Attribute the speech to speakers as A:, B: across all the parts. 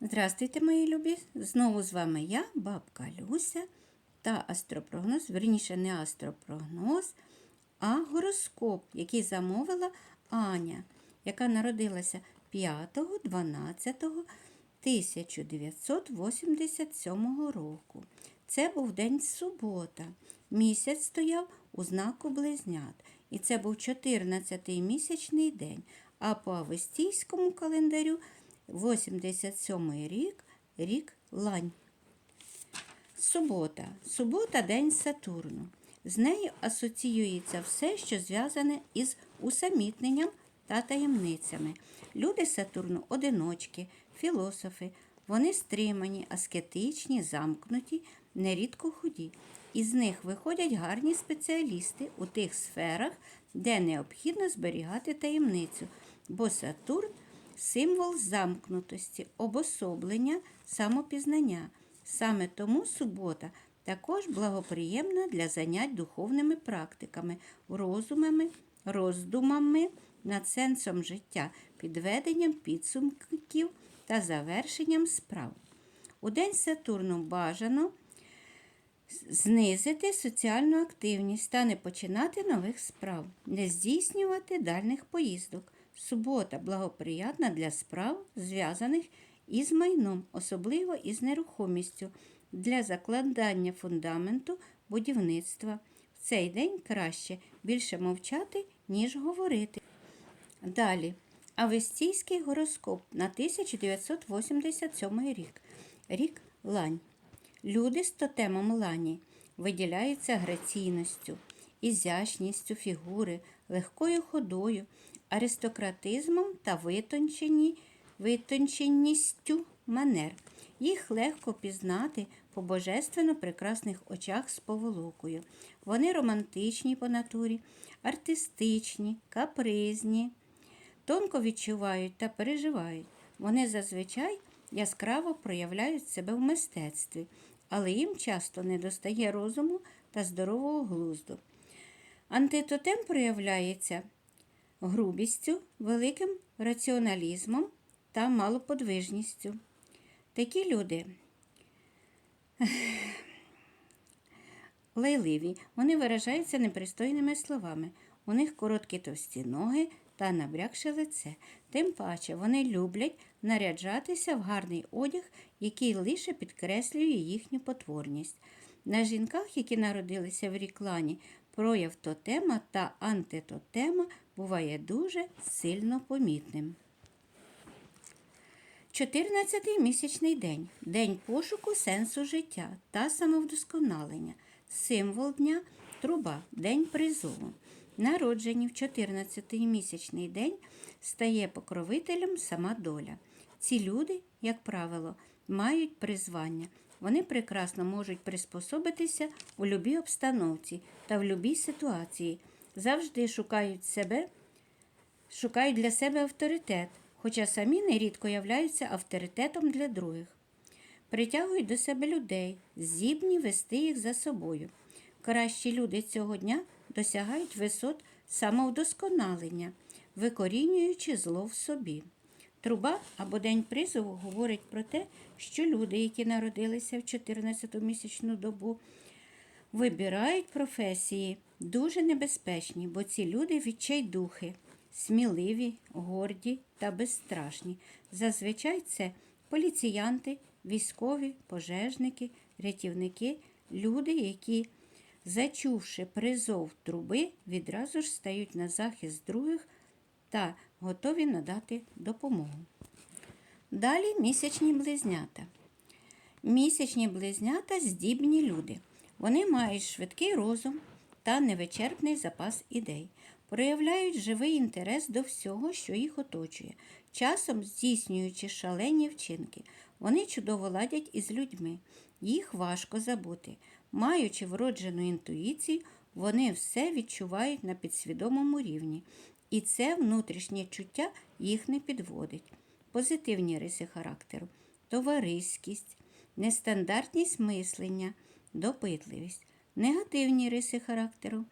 A: Здравствуйте, мої любі! Знову з вами я, бабка Люся та астропрогноз, верніше не астропрогноз, а гороскоп, який замовила Аня, яка народилася 5.12.1987 року. Це був день субота. Місяць стояв у знаку близнят. І це був 14-й місячний день. А по авестійському календарю 87 рік, рік лань. Субота. Субота день Сатурну. З нею асоціюється все, що зв'язане із усамітненням та таємницями. Люди Сатурну одиночки, філософи. Вони стримані, аскетичні, замкнуті, нерідко худі. Із них виходять гарні спеціалісти у тих сферах, де необхідно зберігати таємницю, бо Сатурн символ замкнутості, обособлення, самопізнання. Саме тому субота також благоприємна для занять духовними практиками, розумами, роздумами над сенсом життя, підведенням підсумків та завершенням справ. У день Сатурну бажано знизити соціальну активність та не починати нових справ, не здійснювати дальних поїздок. Субота благоприятна для справ, зв'язаних із майном, особливо із нерухомістю, для закладання фундаменту будівництва. В цей день краще більше мовчати, ніж говорити. Далі. Авестійський гороскоп на 1987 рік. Рік лань. Люди з тотемом лані виділяються граційністю, ізящністю фігури, легкою ходою, аристократизмом та витончені, витонченістю манер. Їх легко пізнати по божественно прекрасних очах з поволокою. Вони романтичні по натурі, артистичні, капризні, тонко відчувають та переживають. Вони зазвичай яскраво проявляють себе в мистецтві, але їм часто недостає розуму та здорового глузду. Антитотем проявляється грубістю, великим раціоналізмом та малоподвижністю. Такі люди лайливі, вони виражаються непристойними словами. У них короткі товсті ноги та набрякше лице. Тим паче вони люблять наряджатися в гарний одяг, який лише підкреслює їхню потворність. На жінках, які народилися в ріклані, прояв тотема та антитотема буває дуже сильно помітним. 14-й місячний день день пошуку сенсу життя та самовдосконалення. Символ дня труба, день призову. Народжені в 14-й місячний день стає покровителем сама доля. Ці люди, як правило, мають призвання. Вони прекрасно можуть приспособитися у любій обстановці та в любій ситуації. Завжди шукають себе, шукають для себе авторитет, хоча самі нерідко являються авторитетом для других. Притягують до себе людей, здібні вести їх за собою. Кращі люди цього дня досягають висот самовдосконалення, викорінюючи зло в собі. Труба або день призову говорить про те, що люди, які народилися в 14-ту місячну добу, вибирають професії дуже небезпечні, бо ці люди відчайдухи, сміливі, горді та безстрашні. Зазвичай це поліціянти, військові, пожежники, рятівники, люди, які, зачувши призов труби, відразу ж стають на захист других та готові надати допомогу. Далі місячні близнята. Місячні близнята здібні люди. Вони мають швидкий розум та невичерпний запас ідей, проявляють живий інтерес до всього, що їх оточує, часом здійснюючи шалені вчинки. Вони чудово ладять із людьми, їх важко забути. Маючи вроджену інтуїцію, вони все відчувають на підсвідомому рівні, і це внутрішнє чуття їх не підводить. Позитивні риси характеру, товариськість, нестандартність мислення, допитливість, негативні риси характеру,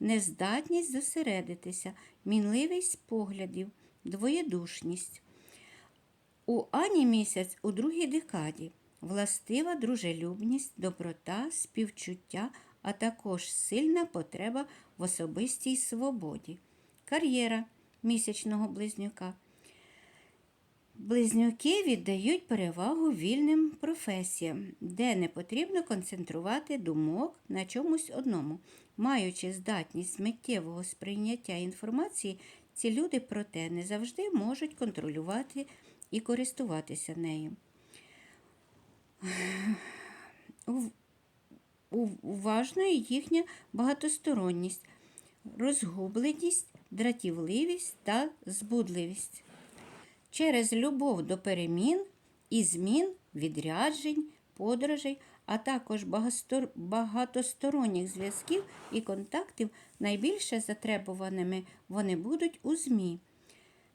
A: нездатність зосередитися, мінливість поглядів, двоєдушність. У Ані місяць у другій декаді. Властива дружелюбність, доброта, співчуття, а також сильна потреба в особистій свободі. Кар'єра місячного близнюка. Близнюки віддають перевагу вільним професіям, де не потрібно концентрувати думок на чомусь одному. Маючи здатність миттєвого сприйняття інформації, ці люди, проте, не завжди можуть контролювати і користуватися нею. Ув- ув- Уважною їхня багатосторонність, розгубленість, дратівливість та збудливість. Через любов до перемін і змін, відряджень, подорожей, а також багатосторонніх зв'язків і контактів найбільше затребуваними вони будуть у ЗМІ,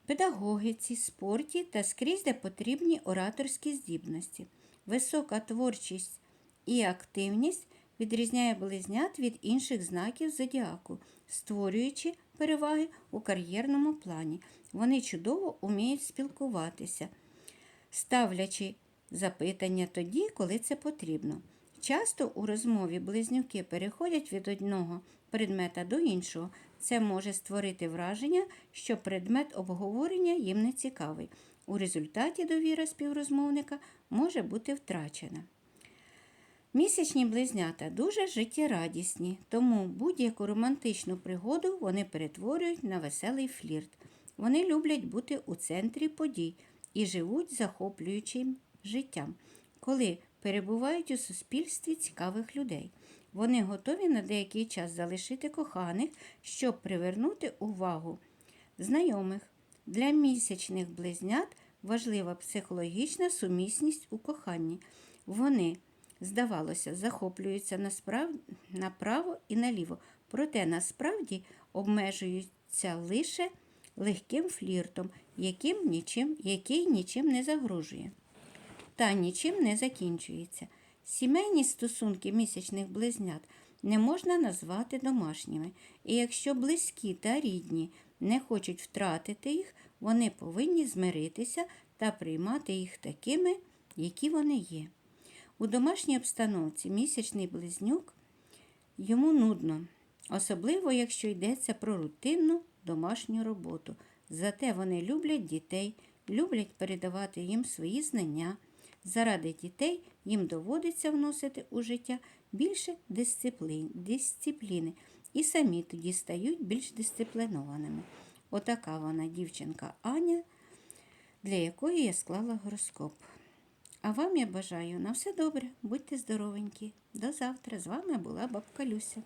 A: педагогіці, спорті та скрізь, де потрібні ораторські здібності. Висока творчість і активність відрізняє близнят від інших знаків зодіаку, створюючи переваги у кар'єрному плані. Вони чудово уміють спілкуватися, ставлячи запитання тоді, коли це потрібно. Часто у розмові близнюки переходять від одного предмета до іншого. Це може створити враження, що предмет обговорення їм не цікавий. У результаті довіра співрозмовника може бути втрачена. Місячні близнята дуже життєрадісні, тому будь-яку романтичну пригоду вони перетворюють на веселий флірт. Вони люблять бути у центрі подій і живуть захоплюючим життям, коли перебувають у суспільстві цікавих людей. Вони готові на деякий час залишити коханих, щоб привернути увагу знайомих. Для місячних близнят важлива психологічна сумісність у коханні. Вони, здавалося, захоплюються направо і наліво, проте насправді обмежуються лише легким фліртом, яким нічим, який нічим не загрожує та нічим не закінчується. Сімейні стосунки місячних близнят не можна назвати домашніми, і якщо близькі та рідні не хочуть втратити їх, вони повинні змиритися та приймати їх такими, які вони є. У домашній обстановці місячний близнюк йому нудно, особливо якщо йдеться про рутинну домашню роботу. Зате вони люблять дітей, люблять передавати їм свої знання. Заради дітей їм доводиться вносити у життя більше дисциплін, дисципліни і самі тоді стають більш дисциплінованими. Отака вона дівчинка Аня, для якої я склала гороскоп. А вам я бажаю на все добре, будьте здоровенькі. До завтра. З вами була бабка Люся.